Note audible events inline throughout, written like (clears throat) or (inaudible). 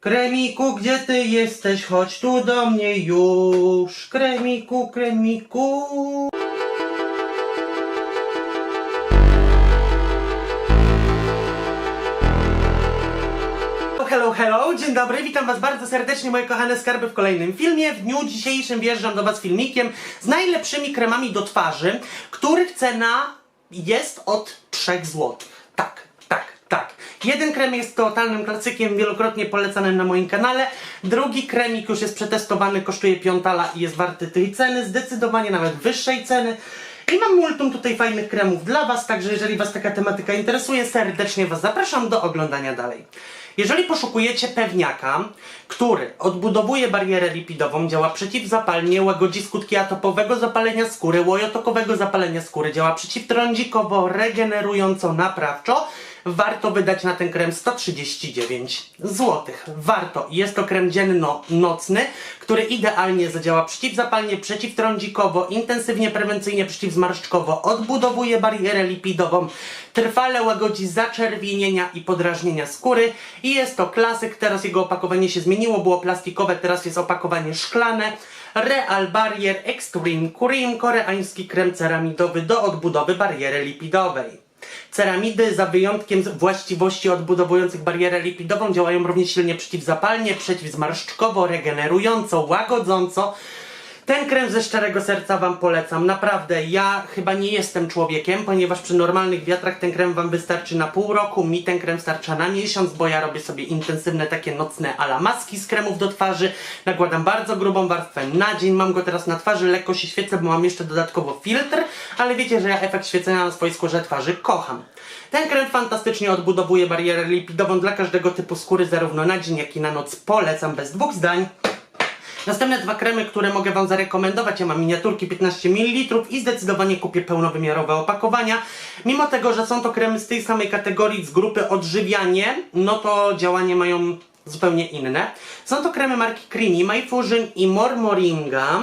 Kremiku, gdzie ty jesteś? Chodź tu do mnie już. Kremiku, kremiku. Hello, hello, dzień dobry, witam was bardzo serdecznie moje kochane skarby w kolejnym filmie. W dniu dzisiejszym wjeżdżam do was filmikiem z najlepszymi kremami do twarzy, których cena jest od 3 zł. Tak, tak, tak. Jeden krem jest totalnym klasykiem, wielokrotnie polecanym na moim kanale. Drugi kremik już jest przetestowany, kosztuje piątala i jest warty tej ceny, zdecydowanie nawet wyższej ceny. I mam multum tutaj fajnych kremów dla Was, także jeżeli Was taka tematyka interesuje, serdecznie Was zapraszam do oglądania dalej. Jeżeli poszukujecie pewniaka, który odbudowuje barierę lipidową, działa przeciwzapalnie, łagodzi skutki atopowego zapalenia skóry, łojotokowego zapalenia skóry, działa przeciwtrądzikowo, regenerująco, naprawczo, warto wydać na ten krem 139 zł. Warto. Jest to krem dzienno-nocny, który idealnie zadziała przeciwzapalnie, przeciwtrądzikowo, intensywnie prewencyjnie, przeciwzmarszczkowo, odbudowuje barierę lipidową, trwale łagodzi zaczerwienienia i podrażnienia skóry i jest to klasyk. Teraz jego opakowanie się zmieniło, było plastikowe, teraz jest opakowanie szklane. Real Barrier Extreme Cream, koreański krem ceramidowy do odbudowy bariery lipidowej. Ceramidy, za wyjątkiem właściwości odbudowujących barierę lipidową, działają również silnie przeciwzapalnie, przeciwzmarszczkowo, regenerująco, łagodząco. Ten krem ze szczerego serca Wam polecam. Naprawdę, ja chyba nie jestem człowiekiem, ponieważ przy normalnych wiatrach ten krem Wam wystarczy na pół roku. Mi ten krem starcza na miesiąc, bo ja robię sobie intensywne takie nocne ala maski z kremów do twarzy. Nakładam bardzo grubą warstwę na dzień. Mam go teraz na twarzy, lekko się świecę, bo mam jeszcze dodatkowo filtr, ale wiecie, że ja efekt świecenia na swojej skórze twarzy kocham. Ten krem fantastycznie odbudowuje barierę lipidową dla każdego typu skóry, zarówno na dzień, jak i na noc. Polecam bez dwóch zdań. Następne dwa kremy, które mogę Wam zarekomendować, ja mam miniaturki 15 ml i zdecydowanie kupię pełnowymiarowe opakowania. Mimo tego, że są to kremy z tej samej kategorii, z grupy odżywianie, no to działanie mają zupełnie inne. Są to kremy marki Creamy, My Fusion i Mormoringa.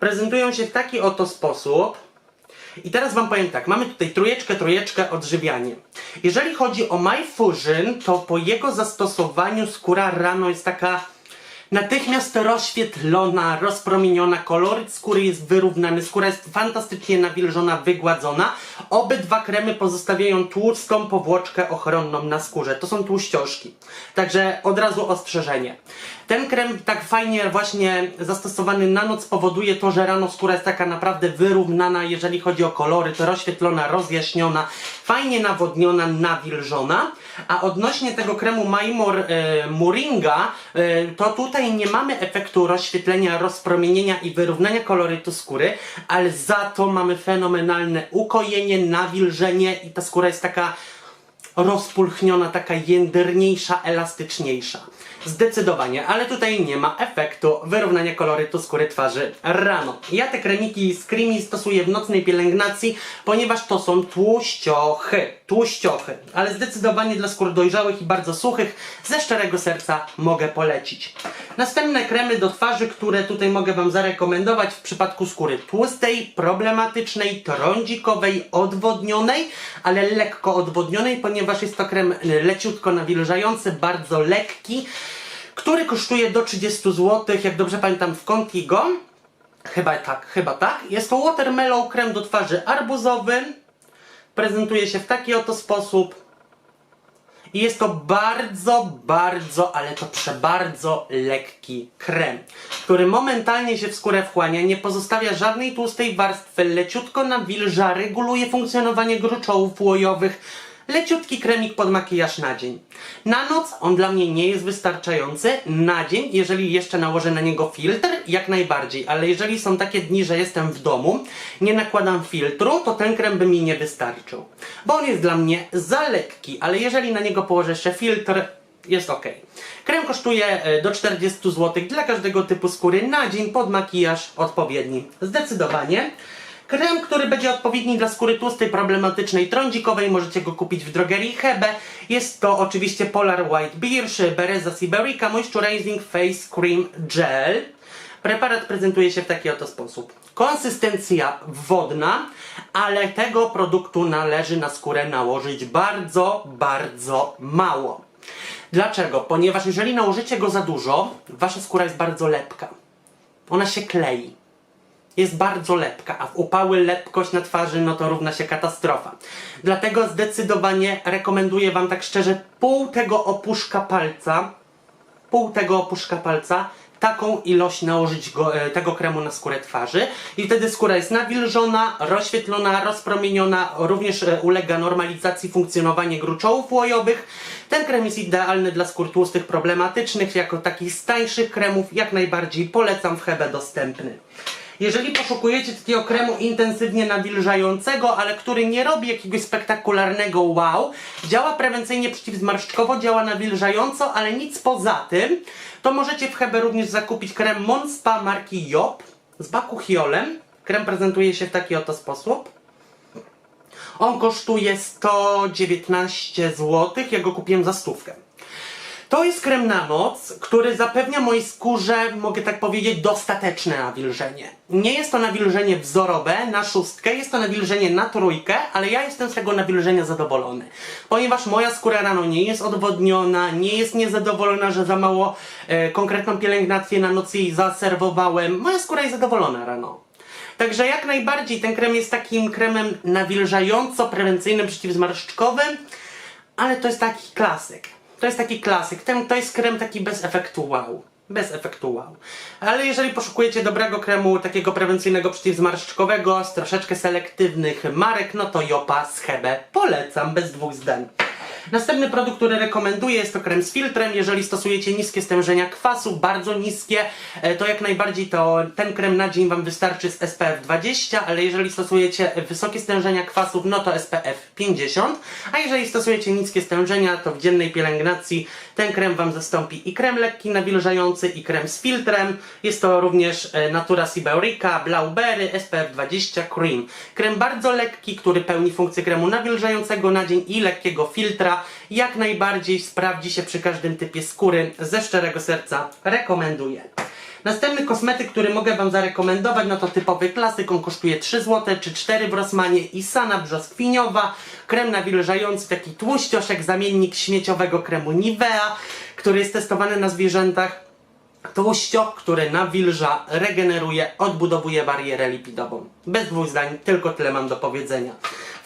Prezentują się w taki oto sposób. I teraz Wam powiem tak, mamy tutaj trójeczkę, trójeczkę, odżywianie. Jeżeli chodzi o My Fusion, to po jego zastosowaniu skóra rano jest taka natychmiast rozświetlona, rozpromieniona, koloryt skóry jest wyrównany, skóra jest fantastycznie nawilżona, wygładzona. Obydwa kremy pozostawiają tłustą powłoczkę ochronną na skórze. To są tłuściożki. Także od razu ostrzeżenie. Ten krem tak fajnie właśnie zastosowany na noc powoduje to, że rano skóra jest taka naprawdę wyrównana, jeżeli chodzi o kolory, to rozświetlona, rozjaśniona, fajnie nawodniona, nawilżona. A odnośnie tego kremu Maimor e, Moringa, to tutaj nie mamy efektu rozświetlenia, rozpromienienia i wyrównania kolorytu skóry, ale za to mamy fenomenalne ukojenie, nawilżenie i ta skóra jest taka rozpulchniona, taka jędrniejsza, elastyczniejsza. Zdecydowanie, ale tutaj nie ma efektu wyrównania kolorytu skóry twarzy rano. Ja te kremiki z Creamy stosuję w nocnej pielęgnacji, ponieważ to są tłuściochy. Tłuściochy, ale zdecydowanie dla skór dojrzałych i bardzo suchych ze szczerego serca mogę polecić. Następne kremy do twarzy, które tutaj mogę Wam zarekomendować w przypadku skóry tłustej, problematycznej, trądzikowej, odwodnionej, ale lekko odwodnionej, ponieważ jest to krem leciutko nawilżający, bardzo lekki, który kosztuje do 30 zł, jak dobrze pamiętam w Contigo. Chyba tak, chyba tak. Jest to watermelon krem do twarzy arbuzowy. Prezentuje się w taki oto sposób. I jest to bardzo, bardzo, ale to przebardzo lekki krem, który momentalnie się w skórę wchłania, nie pozostawia żadnej tłustej warstwy, leciutko nawilża, reguluje funkcjonowanie gruczołów łojowych, leciutki kremik pod makijaż na dzień. Na noc on dla mnie nie jest wystarczający, na dzień, jeżeli jeszcze nałożę na niego filtr, jak najbardziej, ale jeżeli są takie dni, że jestem w domu, nie nakładam filtru, to ten krem by mi nie wystarczył, bo on jest dla mnie za lekki, ale jeżeli na niego położę jeszcze filtr, jest ok. Krem kosztuje e, do 40 zł dla każdego typu skóry na dzień pod makijaż odpowiedni. Zdecydowanie. Krem, który będzie odpowiedni dla skóry tłustej, problematycznej, trądzikowej, możecie go kupić w drogerii Hebe. Jest to oczywiście Polar White Birch, Bereza Siberica Moisturizing Face Cream Gel. Preparat prezentuje się w taki oto sposób. Konsystencja wodna, ale tego produktu należy na skórę nałożyć bardzo, bardzo mało. Dlaczego? Ponieważ jeżeli nałożycie go za dużo, wasza skóra jest bardzo lepka. Ona się klei. Jest bardzo lepka, a w upały lepkość na twarzy no to równa się katastrofa. Dlatego zdecydowanie rekomenduję wam tak szczerze pół tego opuszka palca, pół tego opuszka palca, taką ilość nałożyć go, e, tego kremu na skórę twarzy i wtedy skóra jest nawilżona, rozświetlona, rozpromieniona, również e, ulega normalizacji funkcjonowanie gruczołów łojowych. Ten krem jest idealny dla skór tłustych problematycznych, jako taki z tańszych kremów, jak najbardziej polecam w Hebe dostępny. Jeżeli poszukujecie takiego kremu intensywnie nawilżającego, ale który nie robi jakiegoś spektakularnego wow, działa prewencyjnie przeciwzmarszczkowo, działa nawilżająco, ale nic poza tym, to możecie w Hebe również zakupić krem Monspa marki Job z bakuchiolem. Krem prezentuje się w taki oto sposób. On kosztuje 119 zł, ja go kupiłem za stówkę. To jest krem na noc, który zapewnia mojej skórze, mogę tak powiedzieć, dostateczne nawilżenie. Nie jest to nawilżenie wzorowe na szóstkę, jest to nawilżenie na trójkę, ale ja jestem z tego nawilżenia zadowolony. Ponieważ moja skóra rano nie jest odwodniona, nie jest niezadowolona, że za mało e, konkretną pielęgnację na noc jej zaserwowałem. Moja skóra jest zadowolona rano. Także jak najbardziej ten krem jest takim kremem nawilżająco-prewencyjnym, przeciwzmarszczkowym, ale to jest taki klasyk. To jest taki klasyk. Ten, to jest krem taki bez efektu wow. Bez efektu wow. Ale jeżeli poszukujecie dobrego kremu, takiego prewencyjnego, przeciwzmarszczkowego, z troszeczkę selektywnych marek, no to Jopa z Hebe polecam bez dwóch zdań. Następny produkt, który rekomenduję jest to krem z filtrem. Jeżeli stosujecie niskie stężenia kwasów, bardzo niskie, e, to jak najbardziej to ten krem na dzień Wam wystarczy z SPF 20, ale jeżeli stosujecie wysokie stężenia kwasów, no to SPF 50, a jeżeli stosujecie niskie stężenia, to w dziennej pielęgnacji ten krem Wam zastąpi i krem lekki nawilżający, i krem z filtrem. Jest to również e, Natura Siberica, Blauberry, SPF 20 Cream. Krem bardzo lekki, który pełni funkcję kremu nawilżającego na dzień i lekkiego filtra. Jak najbardziej sprawdzi się przy każdym typie skóry. Ze szczerego serca rekomenduję. Następny kosmetyk, który mogę Wam zarekomendować, no to typowy klasyk, on kosztuje 3 zł czy 4 w Rossmanie Isana brzoskwiniowa, krem nawilżający, taki tłuścioszek, zamiennik śmieciowego kremu Nivea, który jest testowany na zwierzętach. Tłuściok, który nawilża, regeneruje, odbudowuje barierę lipidową. Bez dwóch zdań, tylko tyle mam do powiedzenia.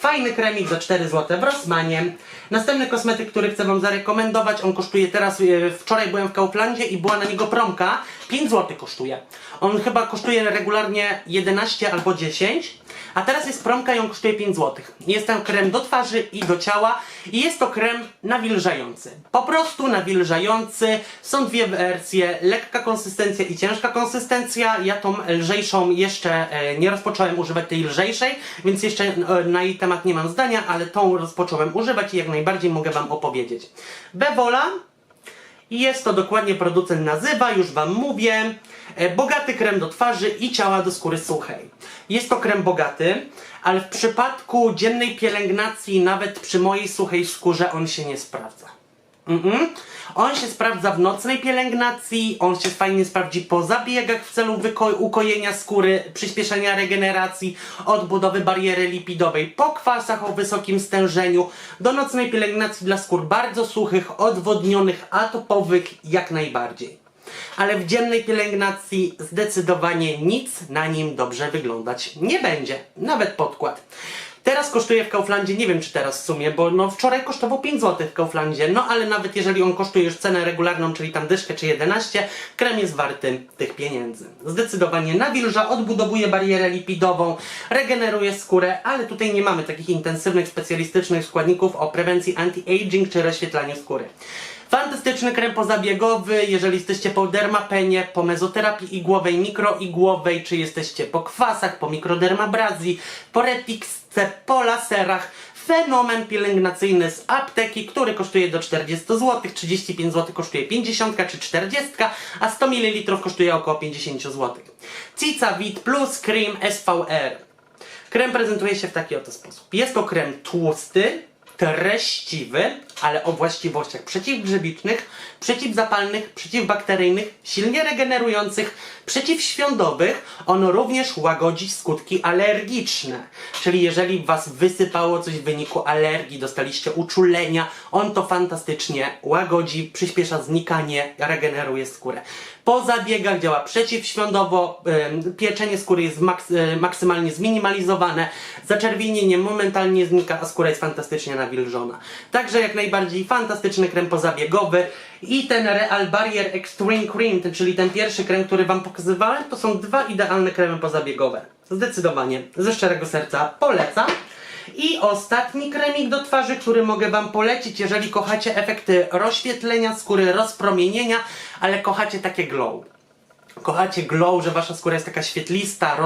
Fajny kremik za 4 zł w Rossmanie. Następny kosmetyk, który chcę Wam zarekomendować, on kosztuje teraz, e, wczoraj byłem w Kauflandzie i była na niego promka, 5 zł kosztuje. On chyba kosztuje regularnie 11 albo 10, a teraz jest promka on kosztuje 5 zł. Jest tam krem do twarzy i do ciała i jest to krem nawilżający. Po prostu nawilżający. Są dwie wersje, lekka konsystencja i ciężka konsystencja. Ja tą lżejszą jeszcze e, nie rozpocząłem używać tej lżejszej, więc jeszcze e, na jej temat nie mam zdania, ale tą rozpocząłem używać i jak najbardziej mogę Wam opowiedzieć. Bewola jest to dokładnie producent nazywa, już Wam mówię. E, Bogaty krem do twarzy i ciała do skóry suchej. Jest to krem bogaty, ale w przypadku dziennej pielęgnacji, nawet przy mojej suchej skórze, on się nie sprawdza. Mhm. On się sprawdza w nocnej pielęgnacji, on się fajnie sprawdzi po zabiegach w celu ukojenia skóry, przyspieszenia regeneracji, odbudowy bariery lipidowej, po kwasach o wysokim stężeniu, do nocnej pielęgnacji dla skór bardzo suchych, odwodnionych, atopowych, jak najbardziej. Ale w dziennej pielęgnacji zdecydowanie nic na nim dobrze wyglądać nie będzie, nawet podkład. Teraz kosztuje w Kauflandzie, nie wiem czy teraz w sumie, bo no wczoraj kosztował 5 zł w Kauflandzie, no ale nawet jeżeli on kosztuje już cenę regularną, czyli tam dyszkę czy 11, krem jest warty tych pieniędzy. Zdecydowanie nawilża, odbudowuje barierę lipidową, regeneruje skórę, ale tutaj nie mamy takich intensywnych, specjalistycznych składników o prewencji anti-aging czy rozświetlaniu skóry. Fantastyczny krem pozabiegowy, jeżeli jesteście po dermapenie, po mezoterapii igłowej, mikroigłowej, czy jesteście po kwasach, po mikrodermabrazji, po retixce, po laserach. Fenomen pielęgnacyjny z apteki, który kosztuje do 40 zł, 35 zł kosztuje 50 czy 40, a 100 ml kosztuje około 50 zł. Cica Vit Plus Cream SVR. Krem prezentuje się w taki oto sposób. Jest to krem tłusty, treściwy, ale o właściwościach przeciwgrzybicznych, przeciwzapalnych, przeciwbakteryjnych, silnie regenerujących, przeciwświądowych. On również łagodzi skutki alergiczne. Czyli jeżeli was wysypało coś w wyniku alergii, dostaliście uczulenia, on to fantastycznie łagodzi, przyspiesza znikanie, regeneruje skórę. Po zabiegach działa przeciwświądowo, pieczenie skóry jest maks y, maksymalnie zminimalizowane, zaczerwienienie momentalnie znika, a skóra jest fantastycznie nawilżona. Także jak najbardziej fantastyczny krem pozabiegowy i ten Real Barrier Extreme Cream, czyli ten pierwszy krem, który wam pokazywałem, to są dwa idealne kremy pozabiegowe. Zdecydowanie, ze szczerego serca polecam. I ostatni kremik do twarzy, który mogę Wam polecić, jeżeli kochacie efekty rozświetlenia skóry, rozpromienienia, ale kochacie takie glow. Kochacie glow, że wasza skóra jest taka świetlista,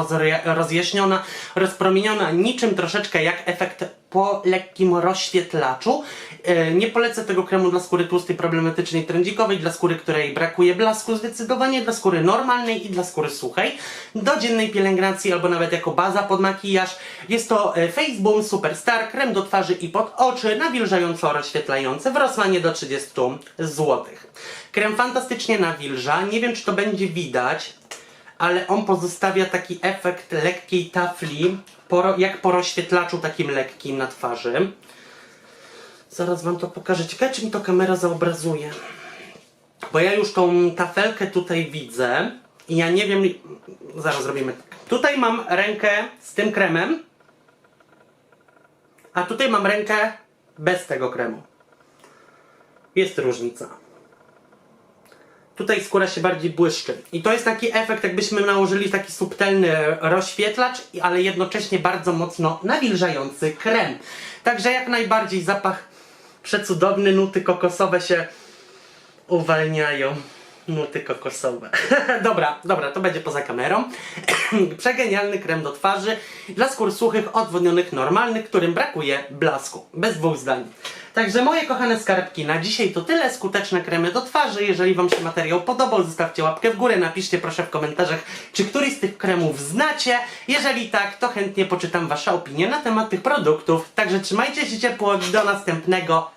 rozjaśniona, rozpromieniona, niczym troszeczkę jak efekt po lekkim rozświetlaczu. E, Nie polecę tego kremu dla skóry tłustej, problematycznej, trędzikowej, dla skóry, której brakuje blasku zdecydowanie, dla skóry normalnej i dla skóry suchej. Do dziennej pielęgnacji albo nawet jako baza pod makijaż. Jest to e, Face Boom Superstar, krem do twarzy i pod oczy, nawilżająco rozświetlający w Rossmanie do 30 zł. Krem fantastycznie nawilża, nie wiem czy to będzie widać, ale on pozostawia taki efekt lekkiej tafli, jak po rozświetlaczu takim lekkim na twarzy. Zaraz wam to pokażę. Ciekawe, czy mi to kamera zaobrazuje. Bo ja już tą tafelkę tutaj widzę i ja nie wiem. Zaraz zrobimy tak. Tutaj mam rękę z tym kremem, a tutaj mam rękę bez tego kremu. Jest różnica. Tutaj skóra się bardziej błyszczy. I to jest taki efekt, jakbyśmy nałożyli taki subtelny rozświetlacz, ale jednocześnie bardzo mocno nawilżający krem. Także jak najbardziej zapach przecudowny, nuty kokosowe się uwalniają. Nuty kokosowe. (laughs) dobra, dobra, to będzie poza kamerą. (clears throat) Przegenialny krem do twarzy dla skór suchych, odwodnionych, normalnych, którym brakuje blasku. Bez dwóch zdań. Także moje kochane skarbki, na dzisiaj to tyle skuteczne kremy do twarzy. Jeżeli Wam się materiał podobał, zostawcie łapkę w górę, napiszcie proszę w komentarzach, czy któryś z tych kremów znacie. Jeżeli tak, to chętnie poczytam Wasze opinie na temat tych produktów. Także trzymajcie się ciepło, do następnego.